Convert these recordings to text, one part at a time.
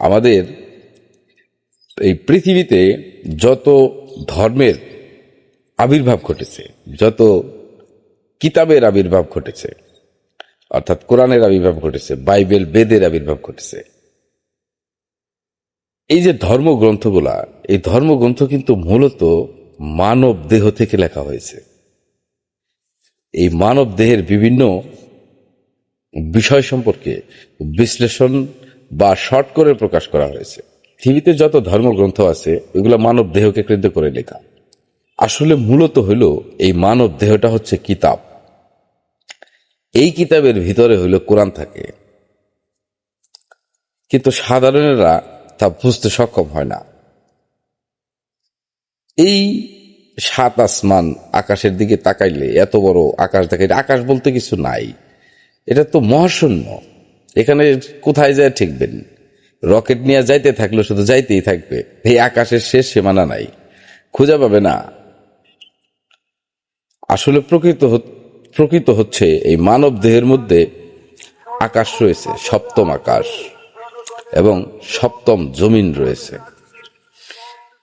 আমাদের এই পৃথিবীতে যত ধর্মের আবির্ভাব ঘটেছে, যত কিতাবের আবির্ভাব ঘটেছে, অর্থাৎ কোরআনের আবির্ভাব ঘটেছে, বাইবেল বেদের আবির্ভাব ঘটেছে, এই যে ধর্মগ্রন্থগুলা, এই ধর্মগ্রন্থ কিন্তু মূলত মানব দেহ থেকে লেখা হয়েছে। এই মানব দেহের বিভিন্ন বিষয় সম্পর্কে বিশ্লেষণ বা শর্ট করে প্রকাশ করা হয়েছে। পৃথিবীতে যত ধর্মগ্রন্থ আছে, এগুলো মানব দেহকে কেন্দ্র করে লেখা। আসলে মূলত হইল এই মানব দেহটা হচ্ছে কিতাব। এই কিতাবের ভিতরে হইল কোরআন থাকে। কিন্তু সাধারণেরা তা বুঝতে সক্ষম হয় না। এই সাত আসমান আকাশের দিকে তাকাইলে এত বড় আকাশ দেখে, আকাশ বলতে কিছু নাই। এটা তো মহাশূন্য। এখানে কোথায় যায় ঠিকবেন? রকেট নিয়ে যাইতে থাকলে শুধু যাইতেই থাকবে। এই আকাশের শেষ সীমানা নাই। খুঁজে পাবে না। আসলে প্রকৃত প্রকৃত হচ্ছে এই মানব দেহের মধ্যে আকাশ রয়েছে, সপ্তম আকাশ, এবং সপ্তম জমিন রয়েছে।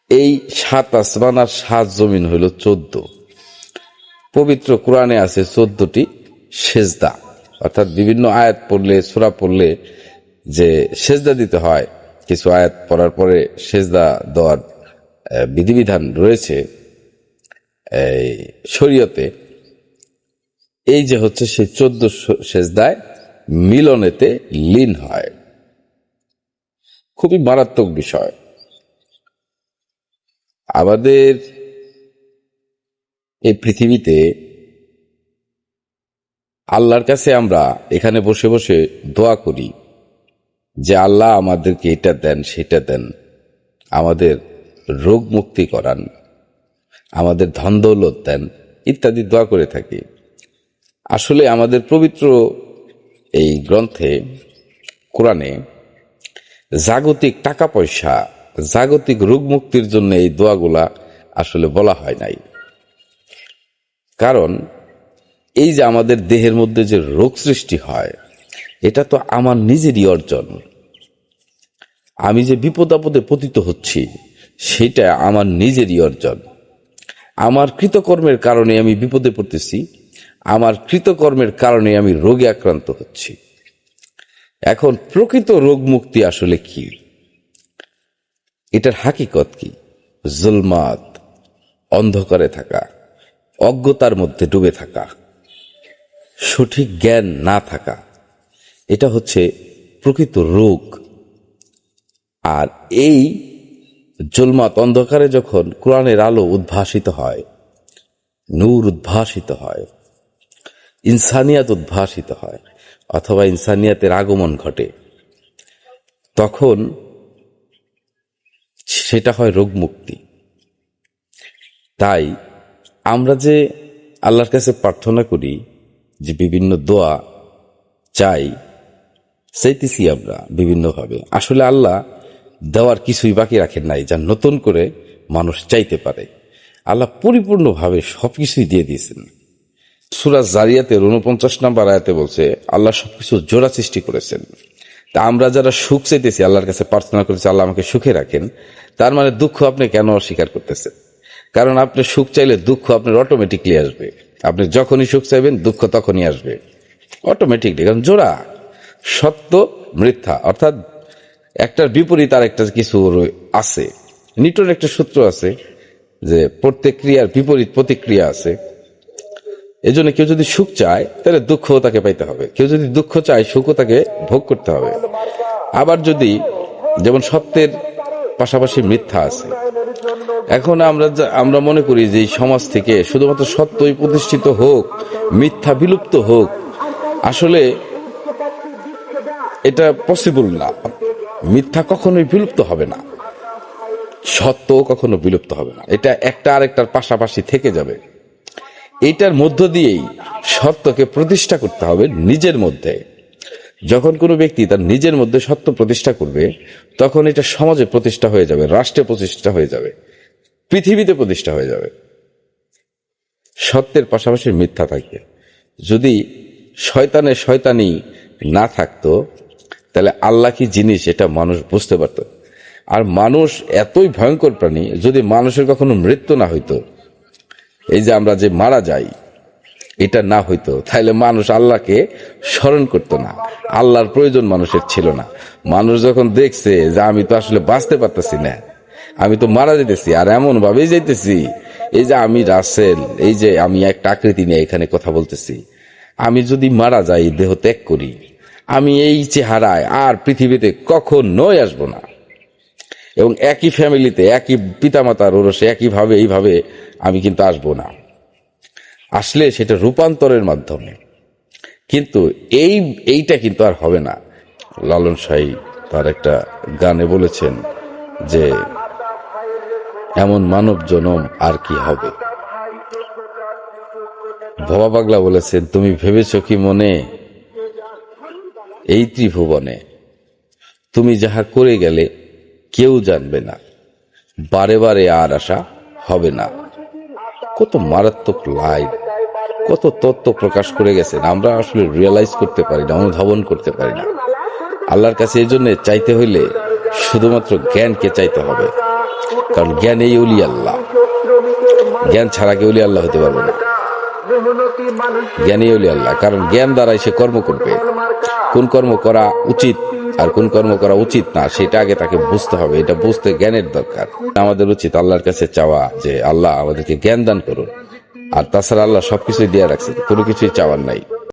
এই সাত আসমান আর সাত জমিন হইল চোদ্দ। পবিত্র কোরআনে আছে চোদ্দটি সেজদা। অর্থাৎ বিভিন্ন আয়াত পড়লে, সূরা পড়লে যে সেজদা দিতে হয়, কিছু আয়াত পড়ার পরে সেজদা দেওয়ার বিধিবিধান রয়েছে এই শরীয়তে। এই যে হচ্ছে সেই চোদ্দ সেজদায় মিলনেতে লীন হয়। খুবই মারাত্মক বিষয়। আমাদের এই পৃথিবীতে আল্লাহর কাছে আমরা এখানে বসে বসে দোয়া করি যে আল্লাহ আমাদেরকে এটা দেন, সেটা দেন। আমাদের রোগ মুক্তি করান। আমাদের ধন দৌলত দেন, ইত্যাদি দোয়া করে থাকি। আসলে আমাদের পবিত্র এই গ্রন্থে, কোরআনে জাগতিক টাকা পয়সা, জাগতিক রোগ মুক্তির জন্য এই দোয়াগুলা আসলে বলা হয় নাই। কারণ এই যে আমাদের দেহের মধ্যে যে রোগ সৃষ্টি হয়, এটা তো আমার নিজেরই অর্জন। আমি যে বিপদ আপদে পতিত হচ্ছি, সেটা আমার নিজেরই অর্জন। আমার কৃতকর্মের কারণে আমি বিপদে পড়তেছি, আমার কৃতকর্মের কারণে আমি রোগে আক্রান্ত হচ্ছি। এখন প্রকৃত রোগ মুক্তি আসলে কি? এটার হাকিকত কি? জুলমাত, অন্ধকারে থাকা, অজ্ঞতার মধ্যে ডুবে থাকা। সঠিক জ্ঞান না থাকা। এটা হচ্ছে প্রকৃত রোগ। আর এই জুলমাত অন্ধকারে যখন কোরআনের আলো উদ্ভাসিত হয়, নূর উদ্ভাসিত হয়, ইনসানিয়াত উদ্ভাসিত হয়, অথবা ইনসানিয়াতের আগমন ঘটে, তখন সেটা হয় রোগ মুক্তি তাই আমরা যে আল্লাহর কাছে প্রার্থনা করি যে বিভিন্ন দোয়া চাই, চাইতেছি আমরা বিভিন্নভাবে। আসলে আল্লাহ দেওয়ার কিছুই বাকি রাখেন নাই, যা নতুন করে মানুষ চাইতে পারে। আল্লাহ পরিপূর্ণভাবে সব কিছুই দিয়ে দিয়েছেন। সুরাজ জারিয়াতের উনপঞ্চাশ নাম্বার আয়াতে বলছে, আল্লাহ সব কিছু জোড়া সৃষ্টি করেছেন। তা আমরা যারা সুখ চাইতেছি, আল্লাহর কাছে প্রার্থনা করেছি, আল্লাহ আমাকে সুখে রাখেন। তার মানে দুঃখ আপনি কেন অস্বীকার করতেছেন? কারণ আপনি সুখ চাইলে দুঃখ আপনার অটোমেটিকলি আসবে। আপনি যখনই সুখ চাইবেন, দুঃখ তখনই আসবে। অটোমেটিকলি কারণ জোড়া, সত্য, মিথ্যা। অর্থাৎ একটার বিপরীত আর একটা কিছু আছে। নিউটন একটা সূত্র আছে যে প্রত্যেক ক্রিয়ার বিপরীত প্রতিক্রিয়া আছে। এজন্য কেউ যদি সুখ চায়, তাহলে দুঃখ তাকে পাইতে হবে। কেউ যদি দুঃখ চায়, সুখও তাকে ভোগ করতে হবে। আবার যদি যেমন সত্যের পাশাপাশি মিথ্যা আছে এখন আমরা আমরা মনে করি যে সমাজ থেকে শুধুমাত্র সত্যই প্রতিষ্ঠিত হোক, মিথ্যা বিলুপ্ত হোক, আসলে এটা পসিবল না। মিথ্যা কখনোই বিলুপ্ত হবে না। সত্য কখনো বিলুপ্ত হবে না। এটা একটা আরেকটার পাশাপাশি থেকে যাবে। এটার মধ্য দিয়েই সত্যকে প্রতিষ্ঠা করতে হবে নিজের মধ্যে। যখন কোনো ব্যক্তি তার নিজের মধ্যে সত্য প্রতিষ্ঠা করবে, তখন এটা সমাজে প্রতিষ্ঠা হয়ে যাবে, রাষ্ট্রে প্রতিষ্ঠা হয়ে যাবে। পৃথিবীতে প্রতিষ্ঠা হয়ে যাবে। সত্যের পাশাপাশি মিথ্যা থাকবে যদি শয়তানে শয়তানি না থাকতো, তাহলে আল্লাহ কি জিনিস এটা মানুষ বুঝতে পারত? আর মানুষ এতই ভয়ঙ্কর প্রাণী, যদি মানুষের কখনো মৃত্যু না হইতো, এই যে আমরা যে মারা যাই, এটা না হইতো, তাহলে মানুষ আল্লাহকে স্মরণ করতো না। আল্লাহর প্রয়োজন মানুষের ছিল না। মানুষ যখন দেখছে যে আমি তো আসলে বাঁচতে পারতেছি না আমি তো মারা যেতেছি, আর এমন ভাবেই যাইতেছি। এই যে আমি রাসেল, এই যে আমি একটা আকৃতি নিয়ে এখানে কথা বলতেছি। আমি যদি মারা যাই দেহ ত্যাগ করি। আমি এই চেহারায় আর পৃথিবীতে কখনোই আসব না। এবং একই ফ্যামিলিতে, একই পিতামাতার ওরসে, একইভাবে, এইভাবে আমি কিন্তু আসব না। আসলে সেটা রূপান্তরের মাধ্যমে। কিন্তু এই, এইটা কিন্তু আর হবে না। লালন সাহি তার একটা গানে বলেছেন যে এমন মানব জনম আর কি হবে? ভবা পাগলা বলেছেন, তুমি ভেবেছ কি মনে? এই ত্রিভুবনে তুমি যাহা করে গেলে কেউ জানবে না। বারে বারে আর আশা হবে না। কত মারাত্মক লাইন কত তত্ত্ব প্রকাশ করে গেছেন। আমরা আসলে রিয়েলাইজ করতে পারি না, অনুধাবন করতে পারি না। আল্লাহর কাছে এই জন্য চাইতে হইলে শুধুমাত্র জ্ঞানকে চাইতে হবে। কারণ জ্ঞান এই অলি আল্লাহ। জ্ঞান ছাড়া কেউ আল্লাহ হতে পারবে না। জ্ঞানী অলি আল্লাহ। কারণ জ্ঞান দ্বারাই সে কর্ম করবে। কোন কর্ম করা উচিত আর কোন কর্ম করা উচিত না, সেটা আগে তাকে বুঝতে হবে। এটা বুঝতে জ্ঞানের দরকার। আমাদের উচিত আল্লাহর কাছে চাওয়া যে, আল্লাহ আমাদেরকে জ্ঞান দান করুন। আর তাছাড়া আল্লাহ সবকিছুই দিয়ে রাখছে। কোনো কিছুই চাওয়ার নাই।